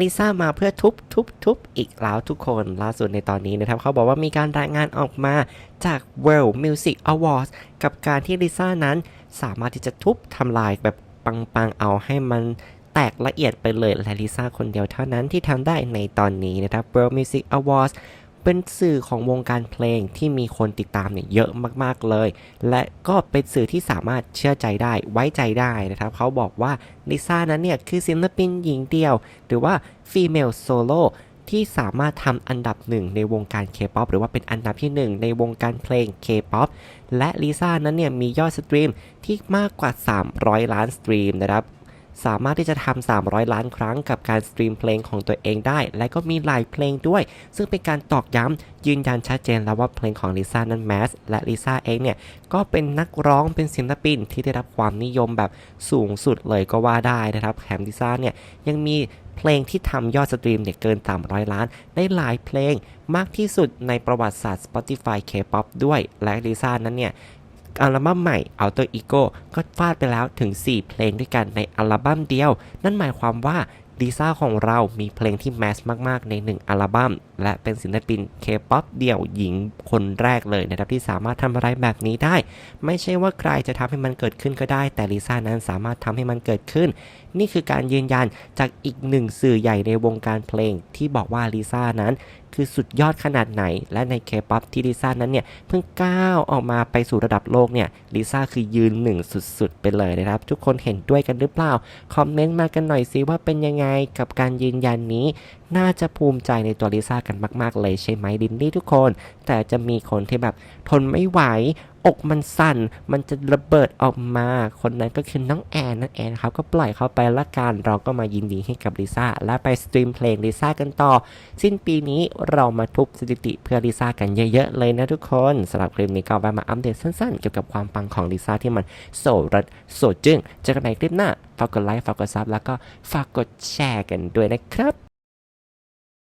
ลิซ่ามาเพื่อทุบทุบทุบอีกแล้วทุกคน ล่าสุดในตอนนี้นะครับเขาบอกว่ามีการรายงานออกมาจาก World Music Awards กับการที่ลิซ่านั้นสามารถที่จะทุบทำลายแบบปังๆเอาให้มันแตกละเอียดไปเลยและลิซ่าคนเดียวเท่านั้นที่ทำได้ในตอนนี้นะครับ World Music Awards เป็นสื่อของวงการเพลงที่มีคนติดตามเนี่ยเยอะมากๆเลย และก็เป็นสื่อที่สามารถเชื่อใจได้ไว้ใจได้นะครับ เขาบอกว่าลิซ่านั้นเนี่ยคือศิลปินหญิงเดียว หรือว่า Female Solo ที่สามารถทำอันดับหนึ่งในวงการ K-POP หรือว่าเป็นอันดับที่หนึ่งในวงการเพลง K-POP และลิซ่านั้นเนี่ยมียอดสตรีมที่มากกว่า 300 ล้านสตรีมนะครับ สามารถที่จะทำ300 ล้านครั้งกับการสตรีมเพลงของตัวเองได้ และก็มีหลายเพลงด้วย ซึ่งเป็นการตอกย้ำยืนยันชัดเจนแล้วว่าเพลงของลิซ่านั้นแมสและลิซ่าเองเนี่ย ก็เป็นนักร้องเป็นศิลปินที่ได้รับความนิยมแบบสูงสุดเลยก็ว่าได้นะครับแถมลิซ่าเนี่ยยังมีเพลงที่ทำยอดสตรีมเนี่ยเกิน 300 ล้าน ได้หลายเพลงมากที่สุดในประวัติศาสตร์ Spotify K-POP ด้วย และลิซ่านั้นเนี่ย อัลบั้มใหม่ Alter Ego ก็ฟาดไปแล้วถึง 4 เพลงด้วยกันในอัลบั้มเดียว นั่นหมายความว่า ลิซ่าของเรามีเพลงที่แมสมากๆ ใน 1 อัลบั้ม และเป็นศิลปินเคป๊อปเดี่ยวหญิงคนแรกเลยนะครับที่สามารถทำอะไรแบบนี้ได้ ไม่ใช่ว่าใครจะทำให้มันเกิดขึ้นก็ได้ แต่ลิซ่านั้นสามารถทำให้มันเกิดขึ้น นี่คือการยืนยันจากอีกหนึ่งสื่อใหญ่ในวงการเพลงที่บอกว่าลิซ่านั้นคือสุดยอดขนาดไหน และในเคป๊อปที่ลิซ่านั้นเนี่ย เพิ่งก้าวออกมาไปสู่ระดับโลกเนี่ยลิซ่าคือยืนหนึ่งสุดๆ ไปเลยนะครับ ทุกคนเห็นด้วยกันหรือเปล่า คอมเมนต์มากันหน่อยสิว่าเป็นยังไงกับการยืนยันนี้ น่าจะภูมิใจในตัวลิซ่ากันมาก ๆ เลยใช่ไหมดินดี้ทุกคน แต่จะมีคนที่แบบทนไม่ไหว อกมันสั่น มันจะระเบิดออกมา คนนั้นก็คือน้องแอนนั่นเองครับก็ปล่อยเขาไปละกันเราก็มายินดีให้กับลิซ่าและไปสตรีมเพลงลิซ่ากันต่อ สิ้นปีนี้เรามาทุบสถิติเพื่อลิซ่ากันเยอะๆเลยนะทุกคนสำหรับคลิปนี้ก็แวะมาอัปเดตสั้นๆ เกี่ยวกับความปังของลิซ่าที่มันโสดโสดจึงเจอกันใหม่คลิปหน้าฝากกดไลค์ฝากกดซับแล้วก็ฝากกดแชร์กันด้วยนะครับ